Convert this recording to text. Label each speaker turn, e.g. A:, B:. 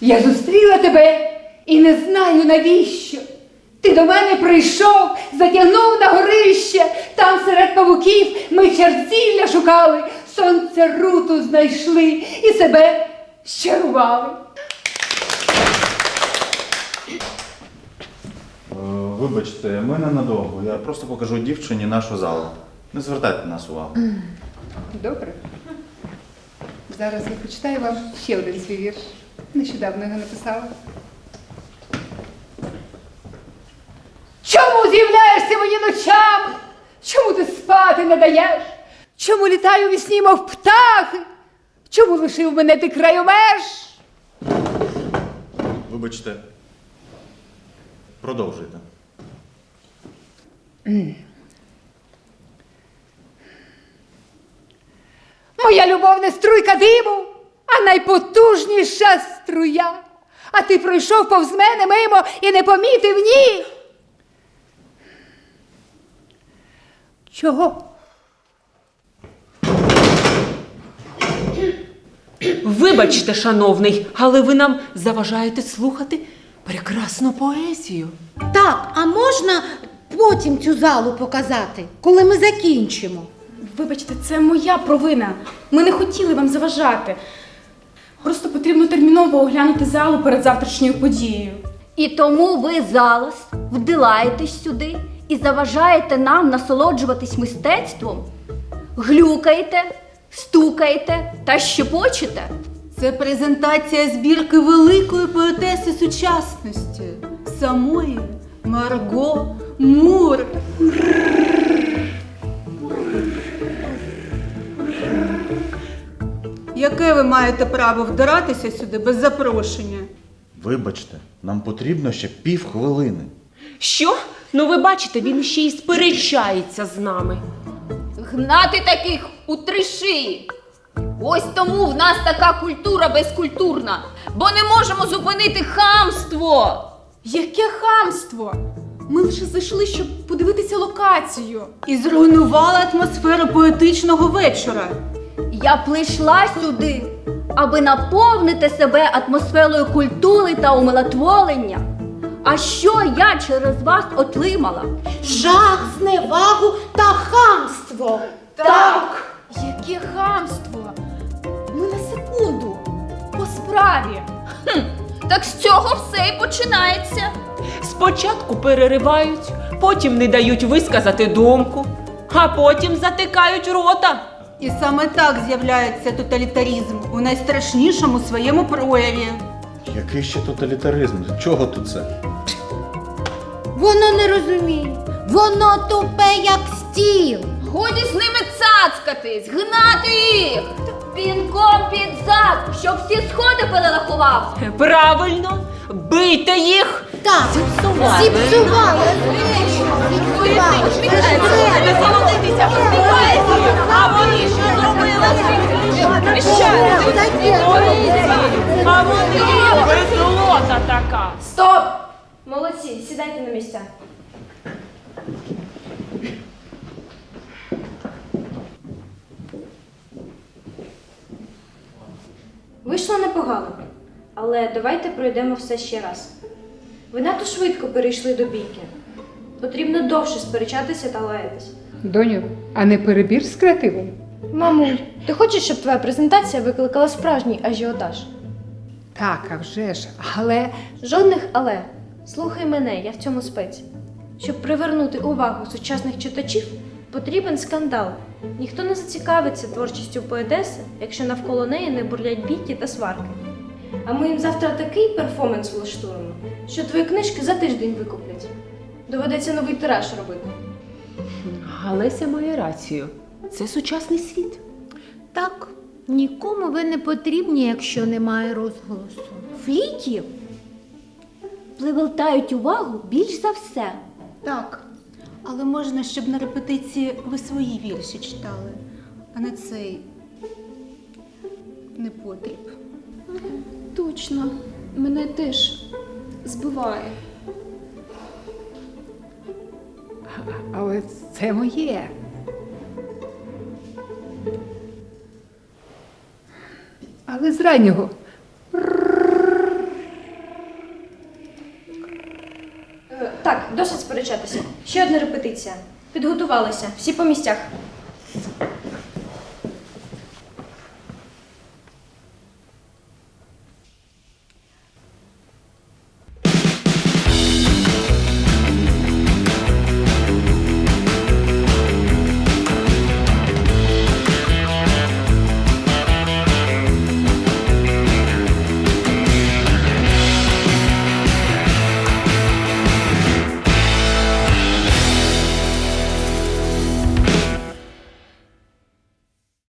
A: Я зустріла тебе і не знаю навіщо. Ти до мене прийшов, затягнув на горище, там серед павуків ми черзілля шукали, сонце руту знайшли і себе щарували.
B: Е, Вибачте, ми ненадовго. Я просто покажу дівчині нашу залу. Не звертайте на нас увагу.
A: Добре. Зараз я почитаю вам ще один свій вірш. Нещодавно його написала. Чому з'являєшся мені ночами? Чому ти спати не даєш? Чому літаю в сні, мов птахи? Чому лишив мене ти краю меж?
B: Вибачте. Продовжуйте.
A: Моя любов не струйка диму, а найпотужніша струя. А ти пройшов повз мене мимо і не помітив ні. Чого?
C: Вибачте, шановний, але ви нам заважаєте слухати прекрасну поезію.
D: Так, а можна потім цю залу показати, коли ми закінчимо?
E: Вибачте, це моя провина. Ми не хотіли вам заважати. Просто потрібно терміново оглянути залу перед завтрашньою подією.
F: І тому ви зараз вдилаєтесь сюди і заважаєте нам насолоджуватись мистецтвом, глюкаєте, стукаєте та щепочете.
G: Це презентація збірки великої поетеси сучасності, самої Марго Мур. Яке ви маєте право вдиратися сюди без запрошення?
B: Вибачте, нам потрібно ще півхвилини.
C: Що? Ну ви бачите, він ще й сперечається з нами.
F: Гнати таких у три шиї. Ось тому в нас така культура безкультурна, бо не можемо зупинити хамство.
E: Яке хамство! Ми лише зайшли, щоб подивитися локацію.
G: І зруйнувала атмосферу поетичного вечора.
F: Я прийшла сюди, аби наповнити себе атмосферою культури та умилотворення. А що я через вас отримала?
D: Жах, зневагу та хамство.
E: Так! Яке хамство! Ми на секунду по справі.
F: Так з цього все і починається.
C: Спочатку переривають, потім не дають висказати думку, а потім затикають рота.
G: І саме так з'являється тоталітарізм у найстрашнішому своєму прояві.
B: Який ще тоталітаризм? Чого тут це?
D: Воно не розуміє. Воно тупе, як стіл.
F: Годі з ними цацкатись, гнати їх. Пінком під зад, щоб всі сходи перерахував.
C: Правильно, бийте їх!
D: Так, зіпсували. Зіпсували.
C: А вони що зробили?
E: Стоп! Молодці, сідайте на місця.
H: Вийшло непогано, але давайте пройдемо все ще раз. Ви надто швидко перейшли до бійки. Потрібно довше сперечатися та лаятись.
A: Доню, а не перебір з креативом?
H: Мамуль, ти хочеш, щоб твоя презентація викликала справжній ажіотаж?
A: Так, а вже ж, але
H: Жодних але. Слухай мене, я в цьому спеці. Щоб привернути увагу сучасних читачів, потрібен скандал. Ніхто не зацікавиться творчістю поетеси, якщо навколо неї не бурлять бійки та сварки. А ми їм завтра такий перформанс влаштуємо, що твої книжки за тиждень викуплять. Доведеться новий тираж робити.
C: Галеся має рацію. Це сучасний світ.
D: Так, нікому ви не потрібні, якщо немає розголосу.
F: Фліків привертають увагу більш за все.
G: Так. Але можна, щоб на репетиції ви свої вірші читали, а не цей непотріб.
E: Точно, мене теж збиває.
A: але це моє. але з раннього.
H: Е, так, досить сперечатися. Ще одна репетиція. Підготувалися, всі по місцях.